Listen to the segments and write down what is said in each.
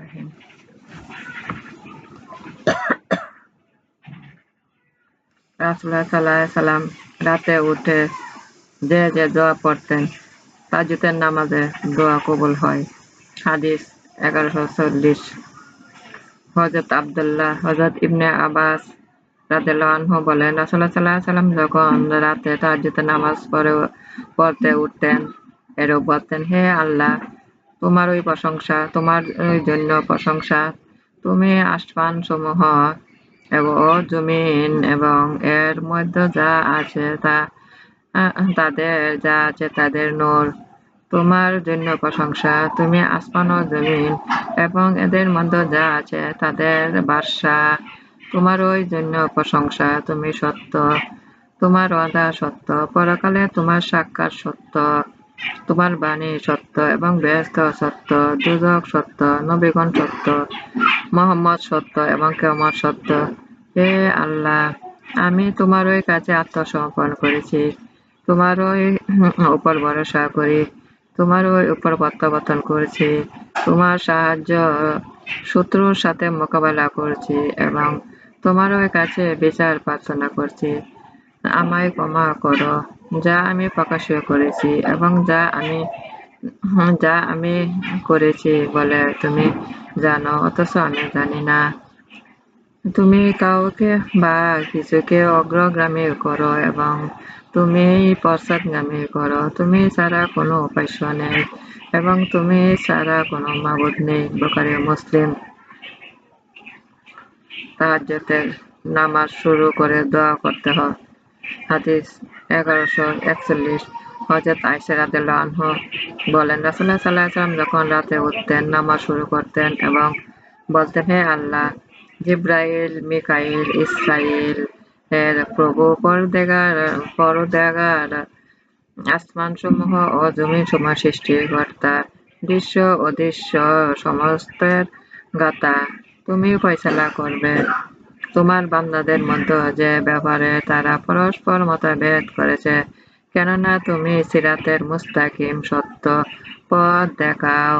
রহিম। রাসুল্লাহ সাল্লাহ সাল্লাম রাতে উঠে যে যে দোয়া পড়তেন তাজুতের নামাজে দোয়া কবুল হয়। হাদিস এগারোশো চল্লিশ। হজরত আবদুল্লাহ হজরত ইবনে আবাস রাদেলানহু বলেন রাসুল্লাহ সাল্লাহ সাল্লাম যখন রাতে তাজুতের নামাজ পড়ে পড়তে উঠতেন এরও বলতেন, হে আল্লাহ তোমার ওই প্রশংসা, তোমার জন্য প্রশংসা। তুমি আসমান সমূহ এবং জমিন এবং এর মধ্যে যা আছে তা তাদের যা আছে তাদের নূর। তোমার জন্য প্রশংসা, তুমি আসমান ও জমিন এবং এদের মধ্যে যা আছে তাদের বাসা তোমার ওই জন্য প্রশংসা, তুমি সত্য। তোমার অদা সত্য, পরকালে তোমার সাক্ষাৎ সত্য। তোমার বাণী সত্য এবং ব্যস্ত সত্য দুজক সত্য, নবীগণ সত্য, মোহাম্মদ সত্য এবং কেমন সত্য। হে আল্লাহ, আমি তোমার ওই কাছে আত্মসমর্পণ করেছি। তোমার ওই উপর ভরসা করি। তোমার ওই উপর প্রত্যাবর্তন করেছি। তোমার সাহায্য শত্রুর সাথে মোকাবেলা করছি এবং তোমার ওই কাছে বিচার প্রার্থনা করছি। আমায় ক্ষমা করো। যা আমি প্রকাশ করেছি এবং যা আমি যা আমি করেছি বলে তুমি জানো, অথচ আমি জানি না। তুমি কাউকে বা কিছুকে অগ্রগামী করো এবং তুমি পশ্চাৎগামী করো। তুমি ছাড়া কোনো উপাস্য নেই এবং তুমি ছাড়া কোনো মাবুদ নেই, বোকারি মুসলিম। তাহাজ্জুদের নামাজ শুরু করে দোয়া করতে হয়। হাদিস এগারোশো একচল্লিশ হজরত আয়সা রাদিয়াল্লাহু আনহু বলেন, রাসূলুল্লাহ সাল্লাল্লাহু আলাইহি সাল্লাম যখন রাতে উঠতেন, নামাজ শুরু করতেন এবং বলতেন, হে আল্লাহ, জিব্রাইল, মিকাইল, ইসরাইল এর প্রভু পরদেগার পরদেগার আসমান সমূহ ও জমিন সমূহ সৃষ্টিকর্তা দৃশ্য অদৃশ্য সমস্তের গাতা, তুমি ফয়সালা করবে। তোমার বান্দাদের মধ্যে যে ব্যাপারে তারা পরস্পর মতভেদ করেছে, কেননা তুমি সিরাতের মুস্তাকিম সত্য পথ দেখাও,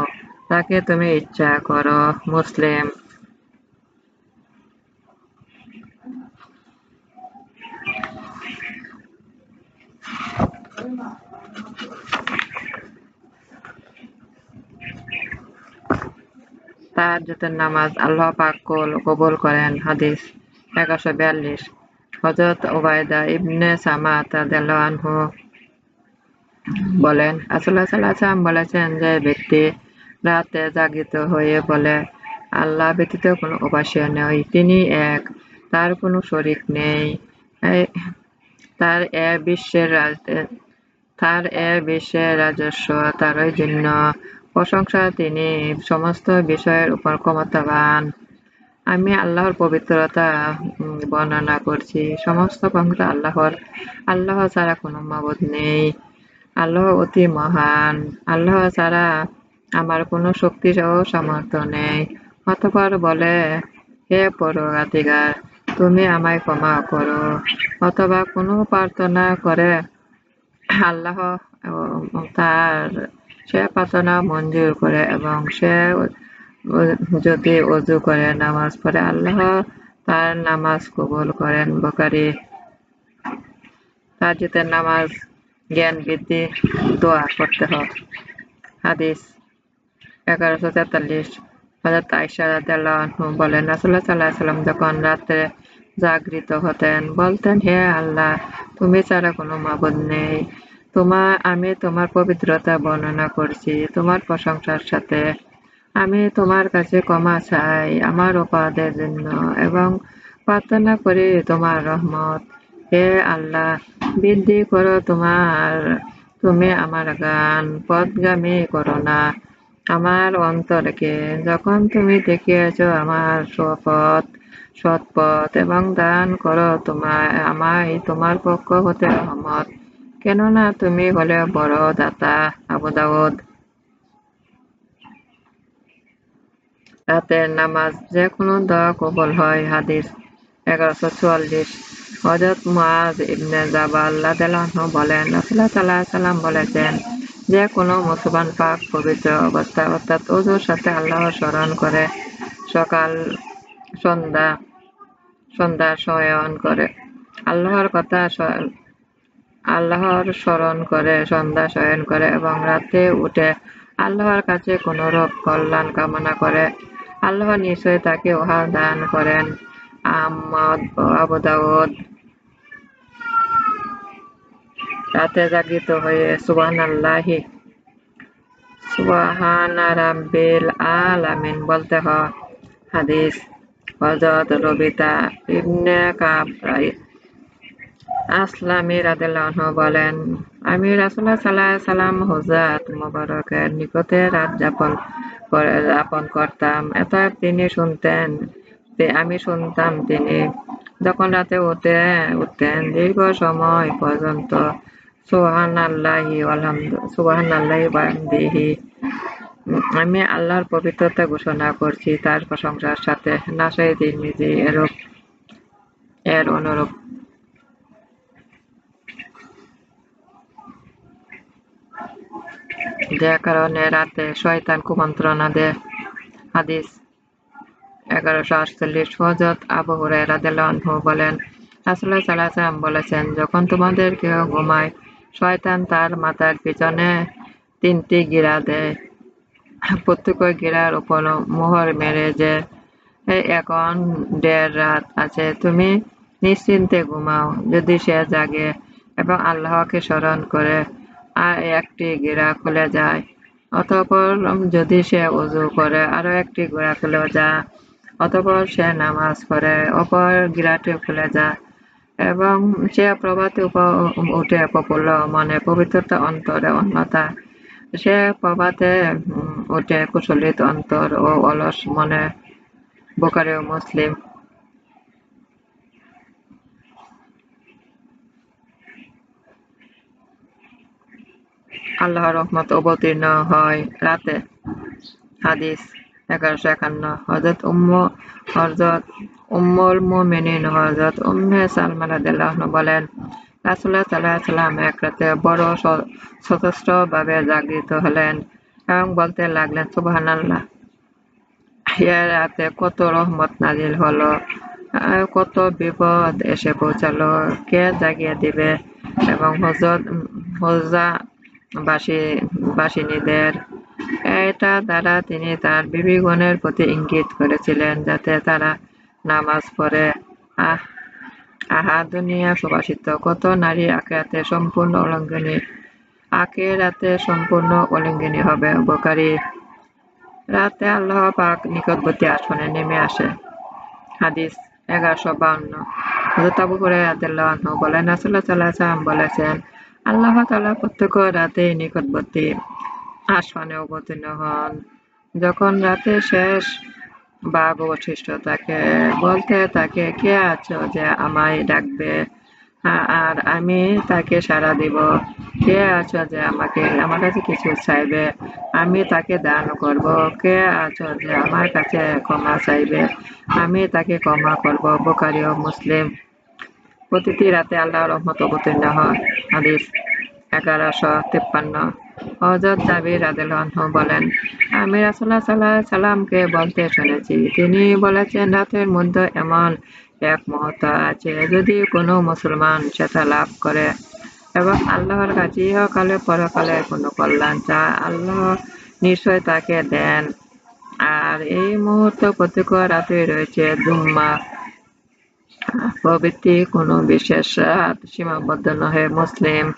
তাকে তুমি ইচ্ছা করো মুসলিম। তার তাহাজ্জুদের নামাজ আল্লাহ পাক কবুল করেন, হাদিস। এগারোশো বিয়াল্লিশ হজরত ওবায়দা ইবনে রাদিয়াল্লাহু আনহু বলেন রাসূলুল্লাহ সাল্লাল্লাহু আলাইহি বলেছেন যে ব্যক্তি রাতে জাগৃত হয়ে বলে আল্লাহ ব্যতীত কোনো উপাস্য নেই তিনি এক তার কোনো শরিক নেই তার এ বিশ্বের তার এ বিশ্বের রাজস্ব তারই জন্য প্রশংসা তিনি সমস্ত বিষয়ের উপর ক্ষমতাবান আমি আল্লাহর পবিত্রতা বর্ণনা করছি। সমস্ত ক্ষমতা আল্লাহর, আল্লাহ ছাড়া কোনো মাবুদ নেই। আল্লাহ অতি মহান। আল্লাহ ছাড়া আমার কোনো শক্তি ও সামর্থ্য নেই। অতপর বলে, হে পরগাতিগার তুমি আমায় ক্ষমা করো। অথবা কোনো প্রার্থনা করে আল্লাহ তার সে প্রার্থনা মঞ্জুর করে এবং সে যদি অজু করে, নামাজ পড়ে। আল্লাহ তার নামাজ কবুল করেন বকারি তাজিদের নামাজ জ্ঞান বৃদ্ধি, দোয়া করতে হয়। হাদিস এগারোশো তেতাল্লিশ হজরত আয়সা রাদিয়াল্লাহু বলেন, রাসূলুল্লাহ সাল্লাল্লাহু সাল্লাম যখন রাত্রে জাগৃত হতেন, বলতেন, হে আল্লাহ, তুমি ছাড়া কোনো মাবুদ নেই। তোমার আমি তোমার পবিত্রতা বর্ণনা করছি। তোমার প্রশংসার সাথে আমি তোমার কাছে ক্ষমা চাই আমার অপরাধের জন্য এবং প্রার্থনা করি তোমার রহমত। হে আল্লাহ, বৃদ্ধি করো তোমার, তুমি আমার গান পদগামী করো না। আমার অন্তরকে যখন তুমি দেখিয়েছ আমার সপথ সৎপথ এবং দান করো তোমার আমায় তোমার পক্ষ হতে রহমত। কেননা তুমি হলে বড় দাতা আবু রাতের নামাজ যে কোনো দোয়া কবল হয়, হাদিস এগারোশো চুয়াল্লিশ। হজরত মুআজ ইবনে জাবাল রাদিয়াল্লাহু বলেন, রাসূলুল্লাহ সাল্লাল্লাহু সাল্লাম বলেছেন যে কোনো মুসলমান পাক পবিত্র অবস্থায়, অর্থাৎ অজুর সাথে আল্লাহর স্মরণ করে, সকাল, সন্ধ্যা সন্ধ্যা শয়ন করে, আল্লাহর কথা আল্লাহর স্মরণ করে, সন্ধ্যা শয়ন করে এবং রাতে উঠে আল্লাহর কাছে কোনরূপ কল্যাণ কামনা করে আল্লাহ নিশ্চয় তাকে উহা দান করেন রাতে জাগৃত হয়ে সুবহান আল্লাহি বলতে হাদিস হযরত রবিতা ইবনে আসলামী বলেন, আমি রাসূলুল্লাহ সাল্লাল্লাহু আলাইহি সাল্লাম হুজরাত মুবারকের নিকটে রাত যাপন যাপন করতাম। অতএব তিনি শুনতেন আমি শুনতাম তিনি। যখন রাতে উঠে, উঠতেন দীর্ঘ সময় পর্যন্ত। সুবহানাল্লাহি আলহামদু সুবহানাল্লাহি ওয়াবিহামদিহি আমি আল্লাহর পবিত্রতা ঘোষণা করছি, তার প্রশংসার সাথে। নাসাই তিরমিজি এরূপ, এর অনুরূপ। যে কারণে রাতে শয়তান কুমন্ত্রণা দেয়। হাদিস এগারোশো আটচল্লিশ হজরত আবু হুরায়রা বলেন, রাসূলুল্লাহ সাল্লাল্লাহু বলেছেন, যখন তোমাদের কেউ ঘুমায়, শয়তান তার মাথার পিছনে তিনটি গিরা দেয়। প্রত্যেক গিরার উপর মোহর মেরে যে এখন দেড় রাত আছে, তুমি নিশ্চিন্তে ঘুমাও। যদি সে জাগে এবং আল্লাহকে স্মরণ করে একটি গিরা খুলে যায়। অতঃপর যদি সে উজু করে, আরও একটি গিরা খুলে যায়। অতঃপর সে নামাজ পড়ে, অপর গিরাটি খুলে যায় এবং সে প্রভাতে উপ- উঠে প্রফুল্ল মনে পবিত্রতা অন্তরে অন্যতা সে প্রভাতে উঠে কুশলিত অন্তর ও অলস মনে বোকারি মুসলিম। আল্লাহর রহমত অবতীর্ণ হয়। রাতে হাদিস এগারোশো একান্ন হজরত উম্ম হজরত উম্মুল মুমিনিন হজরত উম্মে সালমা রাদিয়াল্লাহু বলেন, রাসূলুল্লাহ সাল্লাল্লাহু আলাইহি সাল্লাম এক রাতে বড় সশস্ত্রভাবে জাগৃত হলেন এবং বলতে লাগলেন, সুবহানাল্লাহ, এ রাতে কত রহমত নাজিল হলো কত বিপদ এসে পৌঁছালো, কে জাগিয়ে দিবে? এবং হজরত হজা বাসী বাসিনীদের এটা দ্বারা তিনি তার বিবিগণের প্রতি ইঙ্গিত করেছিলেন যাতে তারা নামাজ পড়ে। আহ, আহা, দুনিয়া সুবাসিত। কত নারী আখেরাতে সম্পূর্ণ অলঙ্ঘনী আখেরাতে সম্পূর্ণ অলঙ্ঘনী হবে, উপকারী। রাতে আল্লাহ পাক নিকটবর্তী আসনে নেমে আসে। হাদিস এগারোশো বাউন্ন। হযরত আবু হুরায়রা রাদিয়াল্লাহু আনহু বলেন, রাসূলুল্লাহ সাল্লাল্লাহু বলেছেন আল্লাহ তাআলা প্রত্যেক রাতে নিকটবর্তী আসমানে অবতীর্ণ হন। যখন রাতে শেষ ভাগ অবশিষ্ট তাকে বলতে, তাকে কে আছো যে আমায় ডাকবে? আর আমি তাকে সাড়া দিব। কে আছো যে আমাকে, আমার কাছে কিছু চাইবে? আমি তাকে দান করব। কে আছো যে আমার কাছে ক্ষমা চাইবে? আমি তাকে ক্ষমা করব। বোকারি ও মুসলিম প্রতিটি রাতে আল্লাহর রহমত অবতীর্ণ হয়। হাদিস এগারোশো তিপ্পান্ন। হজরত জাবির রাদিয়াল্লাহু বলেন, আমি রাসূলুল্লাহ সাল্লাল্লাহু আলাইহি সাল্লামকে বলতে শুনেছি, তিনি বলেছেন, রাতের মধ্যে এমন এক মুহূর্ত আছে যদি কোনো মুসলমান সেটা লাভ করে এবং আল্লাহর কাছে ইহকালে পরকালে কোনো কল্যাণ চায়। আল্লাহ নিশ্চয় তাকে দেন। আর এই মুহূর্ত প্রত্যেক রাতে রয়েছে দুম্মা প্রভৃতি কোনো বিশেষ সীমাবদ্ধ নহে, মুসলিম।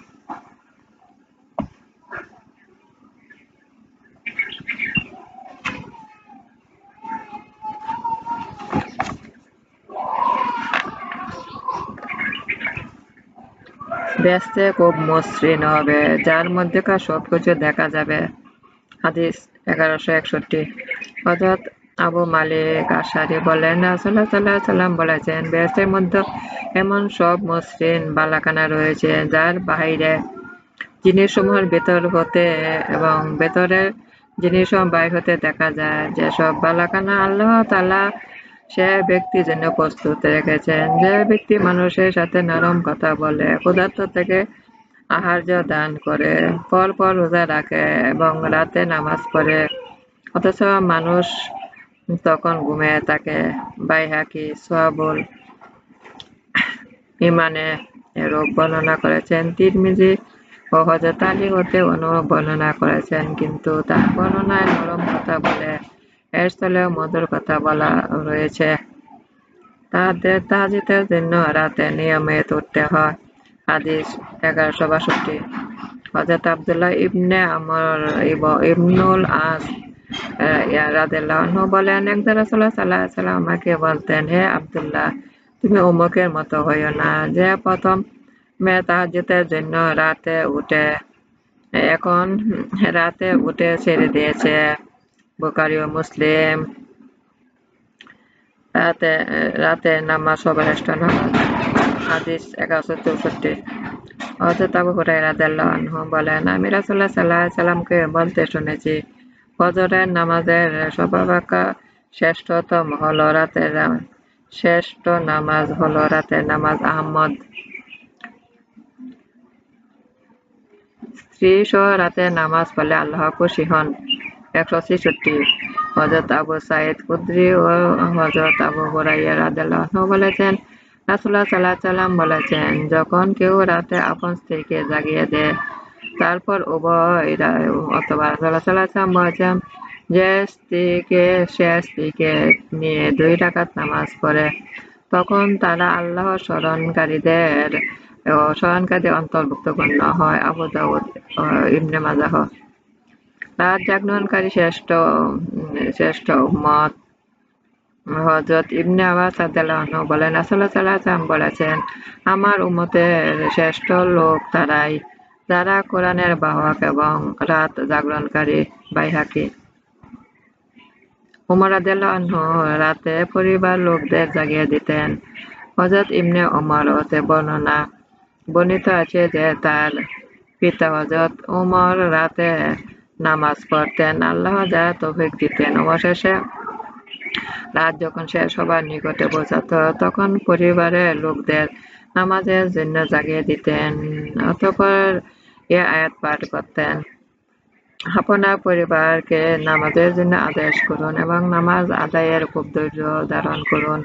ব্যস্তে খুব মসৃণ হবে, যার মধ্যেকার সবকিছু দেখা যাবে? হাদিস এগারোশো একষট্টি। হজরত আবু মালিক আশারি বলেন, রাসূলুল্লাহ সাল্লাল্লাহু আলাইহি সাল্লাম বলেছেন, বেহেশতের মধ্যে এমন সব মসৃণ বালাকানা রয়েছে যার বাহিরে জিনিসসমূহের ভেতর হতে এবং ভেতরের জিনিসসমূহ বাইর হতে দেখা যায়। যেসব বালাকানা আল্লাহ তাআলা সে ব্যক্তির জন্য প্রস্তুত রেখেছেন। যে ব্যক্তি মানুষের সাথে নরম কথা বলে, ক্ষুধার্ত থেকে আহার্য দান করে পর পর রোজা রাখে এবং রাতে নামাজ পড়ে, অথচ মানুষ তখন ঘুমিয়ে থাকে বাইহাকি সোয়াবুল ইমানে এরূপ বর্ণনা করেছেন। তিরমিজি ও হজরত আলী হতে অনুরূপ বর্ণনা করেছেন। কিন্তু তার বর্ণনায় নরম কথা বলে, এর স্থলে মধুর কথা বলা রয়েছে। তাদের তাজিদের জন্য রাতে নিয়মিত উঠতে হয়। হাদিস এগারোশো বাষট্টি। হজরত আবদুল্লাহ ইবনে আমর ইবনুল আস রাদিল্লাহু বলেন একদা রাসূলুল্লাহ সাল্লাল্লাহু আলাইহি সাল্লাম আমাকে বলতেন, হে আব্দুল্লাহ, তুমি অমুকের মতো হইও না। যে প্রথম মেয়ে তাহাজ্জুদের জন্য রাতে উঠে, এখন রাতে উঠে ছেড়ে দিয়েছে। বুখারী ও মুসলিম, রাতে রাতে নামাজ সর্বশ্রেষ্ঠ নামাজ হাদিস এগারোশো চৌষট্টি। হজরত আবু হুরায়রা রাদিয়াল্লাহু বলেন, আমি রাসূলুল্লাহ সাল্লাল্লাহু আলাইহি সাল্লামকে বলতে শুনেছি ফজরের নামাজের সর্বাপেক্ষা শ্রেষ্ঠতম হলো রাতের শ্রেষ্ঠ নামাজ হলো রাতের নামাজ, আহমদ। স্ত্রী সহ রাতের নামাজ পড়লে আল্লাহ খুশি হন। একশো ছেষট্টি। হজরত আবু সাইদ কুদ্রি ও হজরত আবু হুরাইয়া রাদিয়াল্লাহু বলেছেন, রাসূলুল্লাহ সাল্লাল্লাহু আলাইহি সাল্লাম বলেছেন, যখন কেউ রাতে আপন স্ত্রীকে জাগিয়ে দেয় তারপর উভয় অথবা বলেছেন যে স্ত্রীকে সে স্ত্রীকে নিয়ে দুই রাকাত নামাজ পড়ে। তখন তারা আল্লাহ স্মরণকারীদের, ও স্মরণকারীদের অন্তর্ভুক্ত গণ্য হয় আবু ইবনে মাজাহ। রাত জাগরণকারী শ্রেষ্ঠ শ্রেষ্ঠ উম্মত হজরত ইবনে আবাস রাদিয়াল্লাহু বলেন, রাসূলুল্লাহ সাল্লাল্লাহু আলাইহি বলেছেন, আমার উমতের শ্রেষ্ঠ লোক তারাই যারা কোরআনের বাহক এবং রাত জাগরণকারী বাইহাকি। উমর রাদিয়াল্লাহু রাতে পরিবার লোকদের জাগিয়ে দিতেন। হজরত ইবনে ওমর হতে বর্ণনা বর্ণিত আছে যে তার পিতা হজরত উমর রাতে নামাজ পড়তেন। আল্লাহ যা তৌফিক দিতেন। অবশেষে রাত যখন শেষ হবার নিকটে পৌঁছাত, তখন পরিবারের লোকদের নামাজের জন্য জাগিয়ে দিতেন। অতঃপর এ আয়াত পাঠ করতেন। আপনার পরিবারকে নামাজের জন্য আদেশ করুন এবং নামাজ আদায়ের খুব ধৈর্য ধারণ করুন।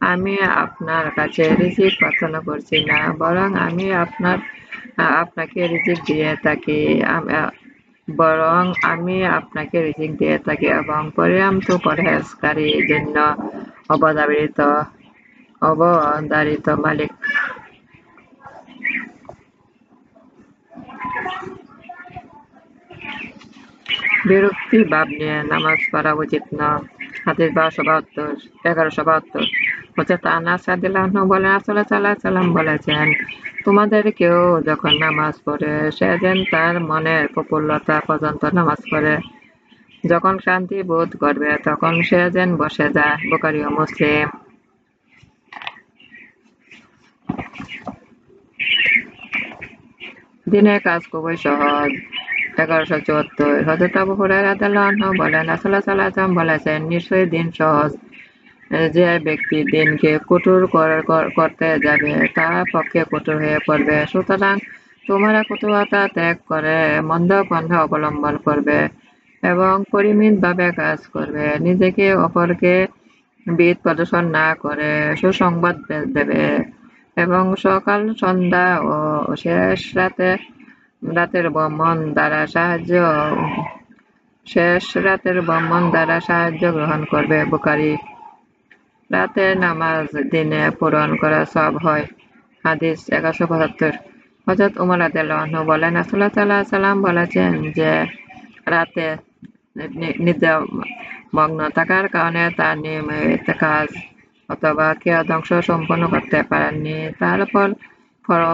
আমি আপনার কাছে রিজিক প্রার্থনা করছি না, বরং আমি আপনার, আপনাকে রিজিক দিয়ে থাকি। বরং আমি আপনাকে রিজিক দিয়ে থাকি এবং পর্যাপ্ত পরহেজকারীর জন্য অবধারিত অবধারিত মালিক। বিরক্তি ভাব নিয়ে নামাজ পড়া উচিত না। হাদিস বারোশো বাহাত্তর, এগারোশো বাহাত্তর। হজরত আনাস রাদিল্লাহু বলেন আসলে সাল্লাহ সাল্লাম বলেছেন, তোমাদের কেউ যখন নামাজ পড়ে সে যেন তার মনের প্রফুল্লতা পর্যন্ত নামাজ পড়ে। যখন শান্তি বোধ করবে, তখন সে যেন বসে যায় বোকারি ও মুসলিম। দিনের কাজ খুবই সহজ। এগারোশো চুয়াত্তর হজরত আবু বলেন, রাসূলুল্লাহ সাল্লাল্লাহু আলাইহি বলেছেন, নিশ্চয়ই দিন সহজ, যে ব্যক্তি দিনকে কঠোর করতে যাবে, তার পক্ষে কঠোর হয়ে পড়বে। সুতরাং তোমরা ত্যাগ করে মন্দ পন্থা অবলম্বন করবে এবং পরিমিতভাবে কাজ করবে। নিজেকে অপরকে বিদ প্রদর্শন না করে সুসংবাদ দেবে এবং সকাল, সন্ধ্যা ও শেষ রাতে রাতের ভ্রমণ দ্বারা সাহায্য, শেষ রাতের ভ্রমণ দ্বারা সাহায্য গ্রহণ করবে বুকারি। রাতের নামাজ দিনে পূরণ করা সব হয়। হাদিস এগারোশো পঁচাত্তর। হজরত উমর আদালহ বলেন আসল্লাহ সাল্লাহ সাল্লাম বলেছেন যে, রাতে নিদ্রা মগ্ন থাকার কারণে তার নিয়মিত কাজ অথবা কেউ ধ্বংস সম্পন্ন করতে পারেননি। তারপর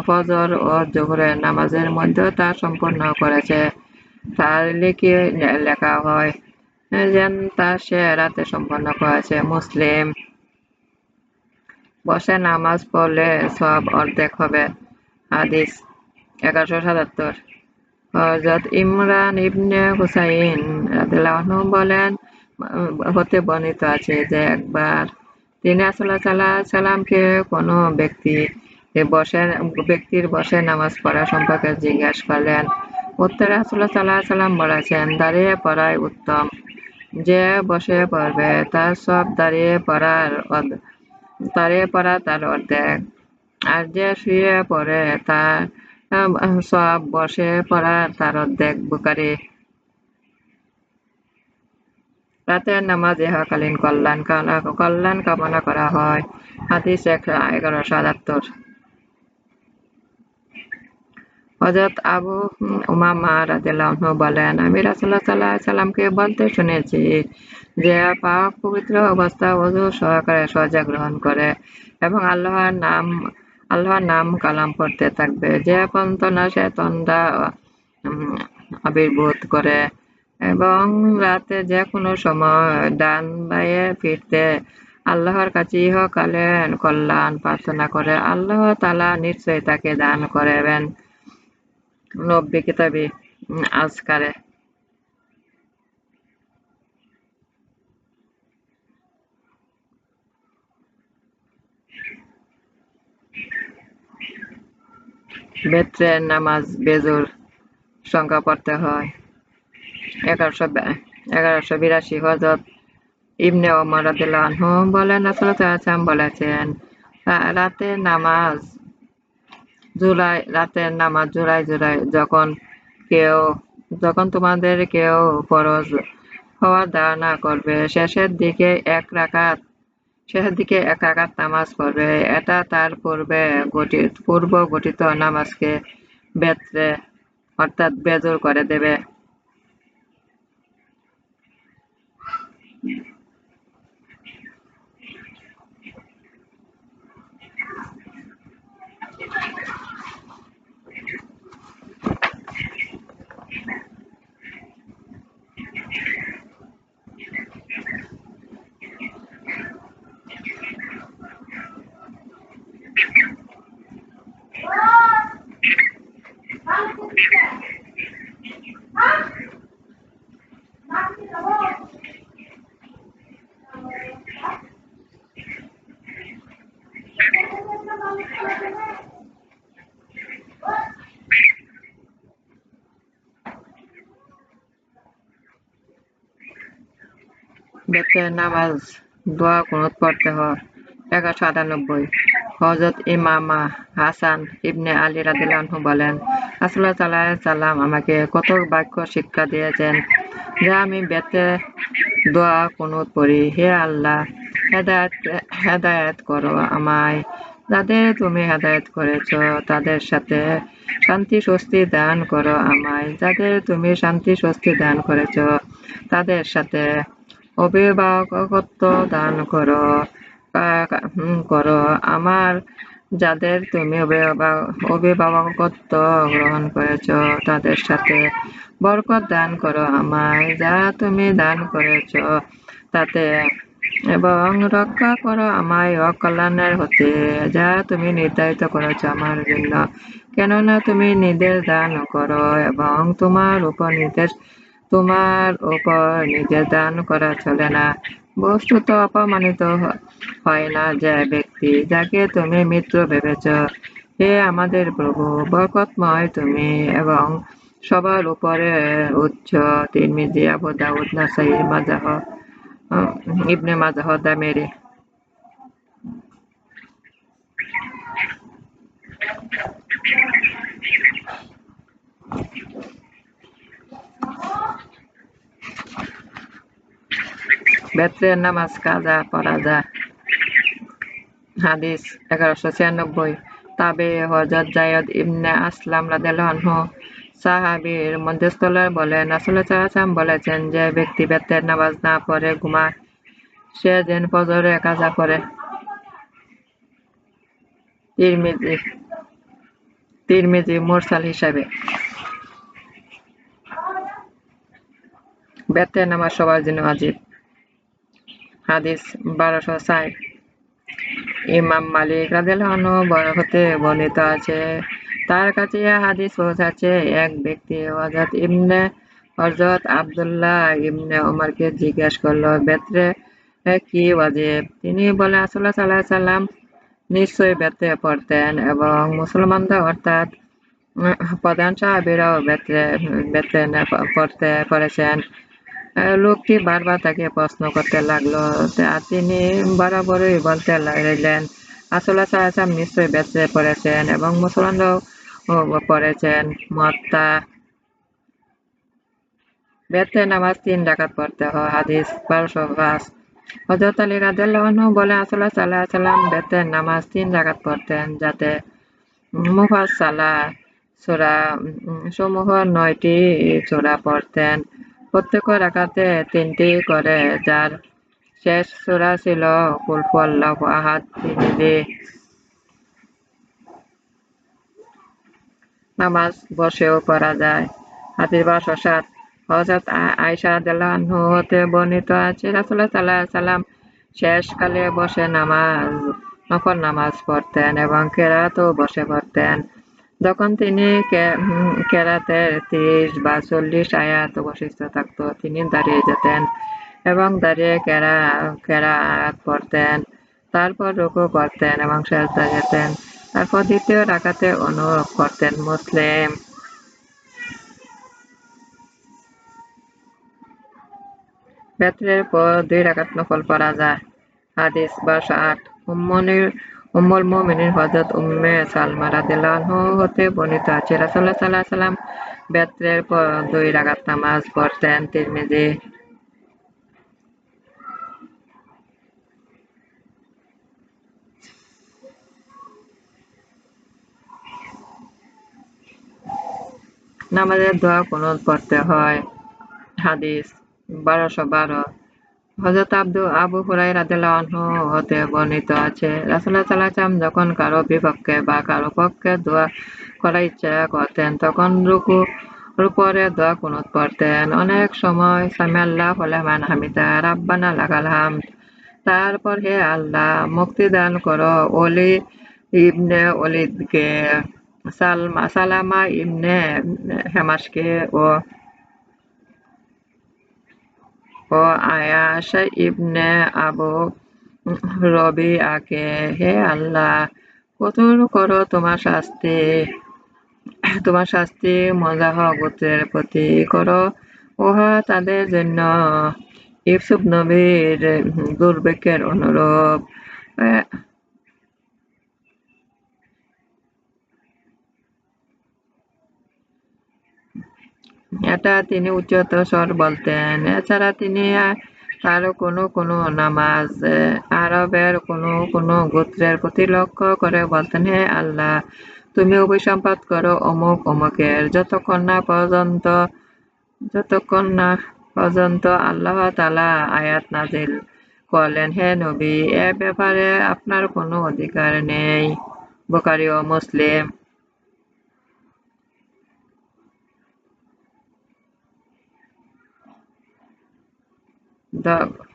ফজর ও জোহরের নামাজের মধ্যে তা সম্পন্ন করেছে। তার লিখে লেখা হয়, যেন তা সে রাতে সম্পন্ন করেছে। মুসলিম বসে নামাজ পড়লে সব অর্ধেক হবে। হাদিস এগারোশো সাতাত্তর। হজরত ইমরান ইবনে হুসাইন রাদিল্লাহু বলেন, হতে বর্ণিত আছে যে একবার তিনি আসল্লাহ সাল্লাহ সাল্লামকে কোনো ব্যক্তি বসে ব্যক্তির বসে নামাজ পড়া সম্পর্কে জিজ্ঞাসা করলেন, উত্তরে রাসূলুল্লাহ সাল্লাল্লাহু আলাইহি সাল্লাম বলেছেন, দাঁড়িয়ে পড়াই উত্তম। যে বসে পড়বে, তার সব দাঁড়িয়ে পড়ার দাঁড়িয়ে পড়া তার অর্ধেক। আর যে শুয়ে পড়ে, তার সব বসে পড়া তার অর্ধেক। বুকারি রাতের নামাজ ইহাকালীন কল্যাণ কল্যাণ কামনা করা হয়। হাদিস এক এগারোশো আটাত্তর। হজরত আবু উমামা রাদিয়াল্লাহু বলেন, আমি রাসূলুল্লাহ সাল্লাল্লাহু আলাইহি সাল্লামকে বলতে শুনেছি যে পাক পবিত্র অবস্থা ওযু সহকারে সজা গ্রহণ করে এবং আল্লাহর নাম আল্লাহর নাম কালাম পড়তে থাকবে। যে পর্যন্ত না সে তন্দা আবির্ভূত করে এবং রাতে যে কোনো সময় ডান বাইয়ে ফিরতে আল্লাহর কাছে ইহকালে কল্যাণ প্রার্থনা করে, আল্লাহ তালা নিশ্চয়ই তাকে দান করবেন। কিতাবি উম, আজকারে। বেত্রের নামাজ বেজুর সংখ্যা পড়তে হয়। এগারোশো এগারোশো বিরাশি হজরত ইবনে ওমর আনহু বলেন বলেছেন রাতে নামাজ জুলাই, রাতের নামাজ, জুলাই জুলাই, যখন কেউ, যখন তোমাদের কেউ ফরজ হওয়ার ধারণা করবে, শেষের দিকে এক রাকাত, শেষের দিকে এক রাকাত নামাজ পড়বে। এটা তার পূর্বে গঠিত, পূর্ব গঠিত নামাজকে বেত্রে, অর্থাৎ বেজুর করে দেবে। বেতের নামাজ দোয়া কুনুত পড়তে হয়। এগারোশো আটানব্বই হজরত ইমামা হাসান ইবনে আলী রাদিল্লাহু বলেন, রাসূলুল্লাহ সাল্লাল্লাহু আলাইহি সাল্লাম আমাকে কত বাক্য শিক্ষা দিয়েছেন যা আমি বেতে দোয়া কুনুত পড়ি। হে আল্লাহ, হেদায়ত হেদায়ত করো আমায়। যাদের তুমি হেদায়ত করেছ, তাদের সাথে শান্তি স্বস্তি দান করো আমায়। যাদের তুমি শান্তি স্বস্তি দান করেছ, তাদের সাথে অভিভাবকত্ব দান করো করো। আমার যাদের তুমি অভিভাবক- অভিভাবকত্ব গ্রহণ করেছ, তাদের সাথে বরকত দান করো আমায়। যা তুমি দান করেছ, তাতে এবং রক্ষা করো আমায় অকল্যাণের হতে। যা তুমি নির্ধারিত করেছ আমার জন্য, কেননা তুমি নির্দেশ দান করো এবং তোমার উপর নির্দেশ তোমার উপর নির্দেশ দান করা চলে না। বস্তুত অপমানিত হয় না যে ব্যক্তি যাকে তুমি মিত্র ভেবেছ। হে আমাদের প্রভু, বরকতময় তুমি এবং সবার উপরে উচ্চ তিরমিজি আবু দাউদ নাসাই মাজাহ ইবনে মাজাহ দামেরি বেত্রের নামাজ কাজা পড়া যা। হাদিস এগারোশো ছিয়ানব্বই। তাবে হজরত জায়দ ইবনে আসলাম আনহু সাহাবীর মধ্যস্থলায় বলেন, রাসূলুল্লাহ সাল্লাল্লাহু বলেছেন যে ব্যক্তি বেতের নামাজ না পড়ে ঘুমায়, সে যেন ফজরে কাজা করে তিরমিজি তিরমিজি মুরসাল হিসাবে। বেতের নামাজ সবার জন্য আজীব। হাদিস বারোশো ষাট। ইমাম মালিক বড় হতে বর্ণিত আছে তার কাছে হাদিস পৌঁছাচ্ছে এক ব্যক্তি হযরত ইবনে হযরত আব্দুল্লাহ ইবনে ওমরকে জিজ্ঞেস করল বেত্রে কি ওয়াজিব? তিনি বলে সাল্লাল্লাহু আলাইহি সাল্লাম নিশ্চয়ই বেতে পড়তেন এবং মুসলমানরা অর্থাৎ প্রধান সাহাবিরাও বেতে বেতে পড়তে আহ, লোকটি বারবার তাকে প্রশ্ন করতে লাগল। তিনি বরাবরই বলতে লাগলেন, আসলে সাহায্যাম নিশ্চয়ই বেঁচে পড়েছেন এবং মুসলমানরাও পড়েছেন। মত্তা বেতে নামাজ তিন রাকাত পড়তে হয়। হাদিস বারোশো পাঁচ হজরত আলী রাদিয়াল্লাহু বলে, আসলে সাল্লাহ সাল্লাম বেতে নামাজ তিন রাকাত পড়তেন যাতে মুফাসালা সূরা সমূহ নয়টি সূরা পড়তেন। প্রত্যেক রাকাতে তিনটি করে, যার শেষ সূরা ছিল কুল আহাদ নামাজ বসেও পড়া যায়। হাদিস বারোশো সাত হযরত আয়েশা আনহু হতে বর্ণিত আছে, রাসূলুল্লাহ সাল্লাল্লাহু আলাইহি সাল্লাম শেষকালে বসে নামাজ, নফল নামাজ পড়তেন এবং কেরাতও বসে পড়তেন। যখন তিনি কেরাতের ত্রিশ বা চল্লিশ আয়াত অবশিষ্ট থাকতো, তিনি দাঁড়িয়ে যেতেন এবং দাঁড়িয়ে কেরা কেরাত পড়তেন, তারপর রুকু করতেন এবং সেজদা যেতেন। তারপর দ্বিতীয় রাকাতে অনুরোধ করতেন, মুসলিম! বেতরের পর দুই রাকাত নফল পড়া যায়। হাদিস বারোশো আট উম্মনির উম্মুল মুমিনিন হযরত উম্মে সালমা রাদিয়াল্লাহু হতে বর্ণিত আছে। রাসূলুল্লাহ সাল্লাল্লাহু আলাইহি সাল্লাম বেতরের পর দুই রাকাত নামাজ পড়তেন তিরমিজি। নামাজের দোয়া কুনুত পড়তে হয়। হাদিস বারোশো বারো। হজরত আব্দু আবু হুরাই রাদিয়াল্লাহু হতে বর্ণিত আছে। রাসূলুল্লাহ সাল্লাল্লাহু যখন কারও বিপক্ষে বা কারও পক্ষে দোয়া করার ইচ্ছা করতেন, তখন রুকু উপরে দোয়া কুনুত পড়তেন। অনেক সময় সামি আল্লাহ মান হামিদা, রাব্বানা লাগাল হামদ। তারপর হে আল্লাহ, মুক্তি দান করো ওলি ইবনে ওলিদকে, সালমা সালামা ইবনে হেমাসকে ও ও আয়াসা ইবনে আবু রবি আকে হে আল্লাহ, কঠোর করো তোমার শাস্তি। তোমার শাস্তি মজাহ গোত্রের প্রতি করো। উহা তাদের জন্য ইউসুফ নবীর দুর্ভিক্ষের অনুরূপ। এটা তিনি উচ্চতর বলতেন। এছাড়া তিনি আরও কোনো কোনো নামাজ আরবের কোনো কোনো গোত্রের প্রতি লক্ষ্য করে বলতেন, হে আল্লাহ, তুমি অভিসম্পাদ করো অমুক, অমুকের। যতক্ষণ না পর্যন্ত, যতক্ষণ না পর্যন্ত আল্লাহ তালা আয়াত নাজিল করলেন, হে নবী, এ ব্যাপারে আপনার কোনো অধিকার নেই। বোকারি ও মুসলিম the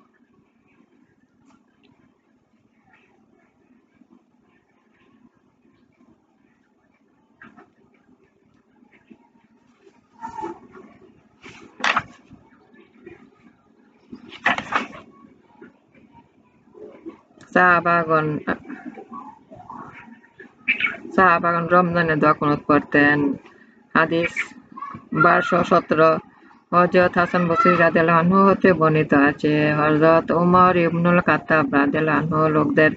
সাহাবাগণ সাহাবাগণ রমজানে দোয়া কুনুত করতেন হাদিস বারোশো সতেরো হজরত হাসান বসরি রাদিয়াল্লাহু হতে বর্ণিত আছে। হজরত উমর ইবনুল কাতাব কাত্তাব রাদিয়াল্লাহু লোকদের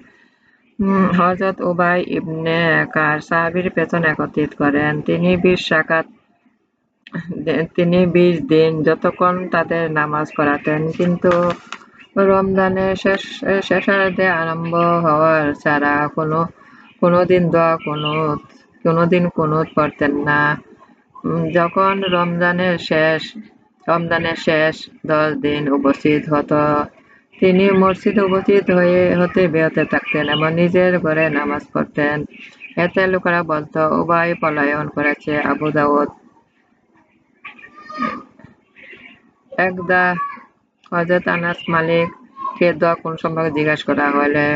হজরত উবাই ইবনে কার সাহাবির পেছন একত্রিত করেন। তিনি বিশ সাকাত তিনি বিশ দিন যতক্ষণ তাদের নামাজ পড়াতেন। কিন্তু রমজানের শেষ শেষার্ধে আরম্ভ হওয়ার ছাড়া কোনো, কোনোদিন দোয়া কোনো কোনো কোনোদিন কুনুত পড়তেন না। যখন রমজানের শেষ রমজানের দশ দিন উপস্থিত হতো। তিনি মসজিদে উপস্থিত হয়ে, হতে বিরত থাকতেন এবং নিজের ঘরে নামাজ পড়তেন। এতে লোকেরা বলতো, উভয় পলায়ন করেছে আবু দাউদ। একদা হজরত আনাস মালিক কে দোয়া কোন সম্পর্কে জিজ্ঞাসা করা হলে,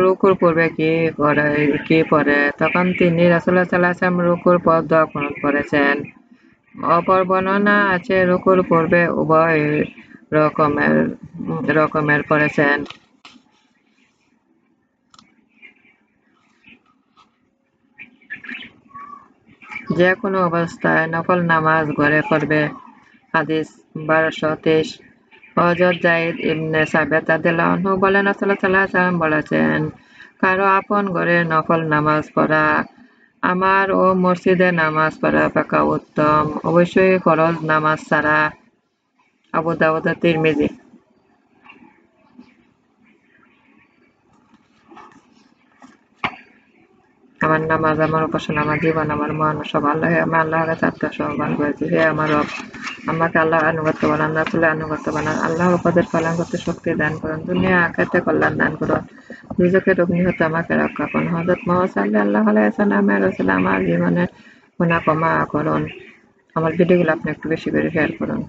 রুকুর পূর্বে কি করে কি পরে তখন তিনি রাসুল্লাহ সাল্লাহাম রুকুর পর দোয়া কোন করেছেন। অপর বর্ণনা আছে, রুকুর পূর্বে উভয় রকমের রকমের করেছেন যে কোনো অবস্থায় নকল নামাজ ঘরে করবে হাদিস বারোশো তেইশ। হজরত জাইদ ইমনে সাবেদ আনহু বলেন সাল্লাহ বলেছেন, কারও আপন ঘরে নকল নামাজ পড়া আমার ও মসজিদে নামাজ পড়া পাকা উত্তম। অবশ্যই ফরজ নামাজ ছাড়া আবু দাউদ তিরমিজি। আমার নামাজ, আমার উপাসনা, আমার জীবন, আমার মন, সব আল্লাহ আমি আল্লাহর কাছে আত্মসমর্পণ করেছি। হে আমার রব। আমাকে আল্লাহ আনুগত্য বানান, রাসুলের আনুগত্য বানান আল্লাহ উপদের পালন করতে শক্তি দান করুন, দুনিয়া আখাতে কল্যাণ দান করুন। নিজকে অগ্নি হতে আমাকে রক্ষা করুন। হজরত মোহাম্মদ আল্লাহ আলাইসাল্লামের রসুল আমার জীবনে গুণা কমা করুন। আমার ভিডিওগুলো আপনি একটু বেশি করে শেয়ার করুন।